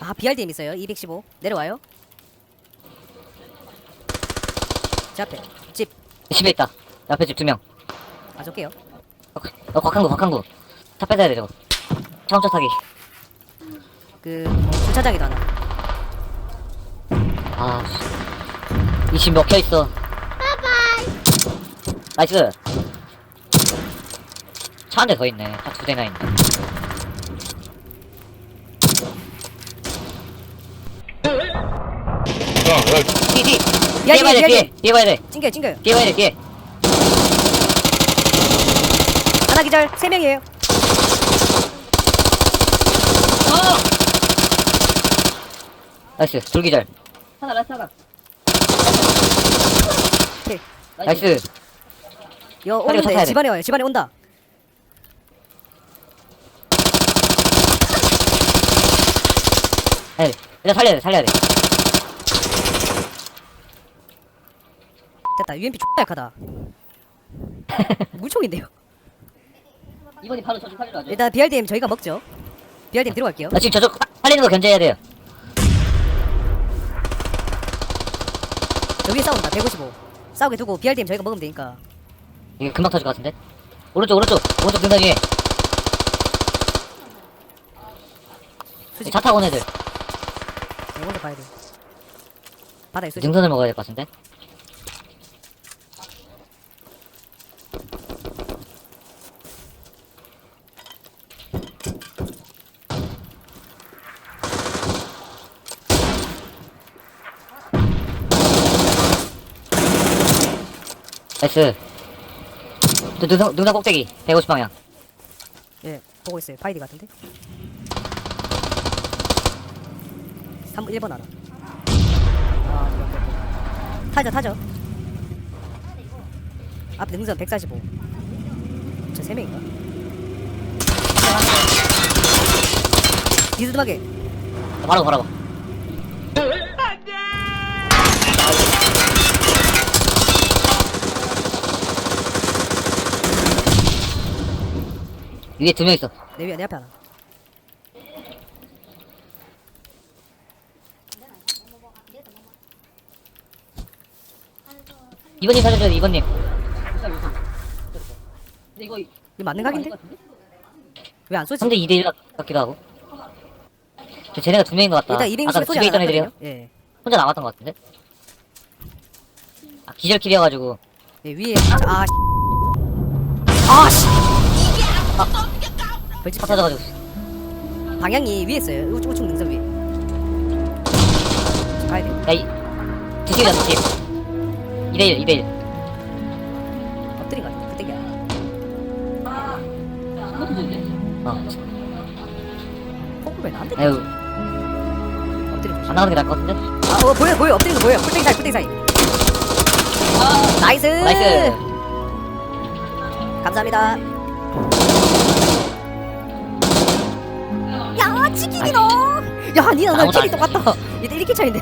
아 BRDM 있어요 215 내려와요 제 앞에 집 집에 있다. 옆에 집 두 명. 가져올게요 어, 곽한구, 곽한구. 차 뺏어야 돼, 저거. 차원차 타기. 그 어, 주차장에도 하나 아, 씨. 이집 먹혀있어. 나이스. 차 한 대 더 있네. 차두 대나 있네. 야, 야, 뒤, 뒤! 야, 뒤에 봐야 돼, 야, 야, 뒤에! 뒤에 봐야 돼! 찡겨요 찡겨요 뒤에 봐야 돼, 뒤에! 하나 기절 3명이에요 나이스, 돌기절. 하나 라스 하나 오케이 나이스. 여 오는데 돼. 집안에 와요 집안에 온다 네, 일단 살려야 돼, 살려야 돼. 됐다 UMP X나 약하다 물총인데요 이번이 바로 저주 살리러 와줘 일단 BRDM 저희가 먹죠 BRDM 들어갈게요 나 지금 저쪽 살리는 거 견제해야 돼요. 저 위에 싸운다 155 싸우게 두고 BRDM 저희가 먹으면 되니까 이게 금방 터질 것 같은데? 오른쪽, 오른쪽, 오른쪽 등단. 수직 차 타고 온 애들. 네, 먼저 봐야 돼 바다에 수직 능선을 먹어야 될 것 같은데? 나이스. 또 능선, 능선 꼭대기. 150방향. 예 보고 있어요 파이디 같은데 3 1번 하나 아. 타죠 타죠 앞에 능선 145저 3명인가? 디드하게 바로, 바로. 위에 두 명 있어. 내 위에 내 앞에 하나 이번님 살려줘야 돼, 이번님. 근데 이거 이거 맞는 각인데? 왜 안 쏘지? 3대 2대 1 같기도 하고. 저 쟤네가 두 명인 것 같다. 일단 2대1 아까 소리 집에 안 있던 애들이요? 났거든요 예. 혼자 남았던 것 같은데? 아, 기절킬이어가지고. 예 위에 아 씨. 아 씨. 벌집 차 터져가지고. 방향이 위에 있어요 우측 우측 능선 위에 가야 돼 야, 이, 드시자, 드시. 2대1, 2대1. 엎드린 거 같아 그때가 이것도 좋네 어. 왜 나한테 아유, 엎드린 안거 나가는 게 나을 것 같은데? 아, 어, 보여, 보여. 엎드린 거 보여. 꿀땡 사이, 꿀땡 사이. 나이스. 나이스! 감사합니다. 야, 치킨이 너. 야, 니나 나안 똑같다. 이때 1킬 차인데.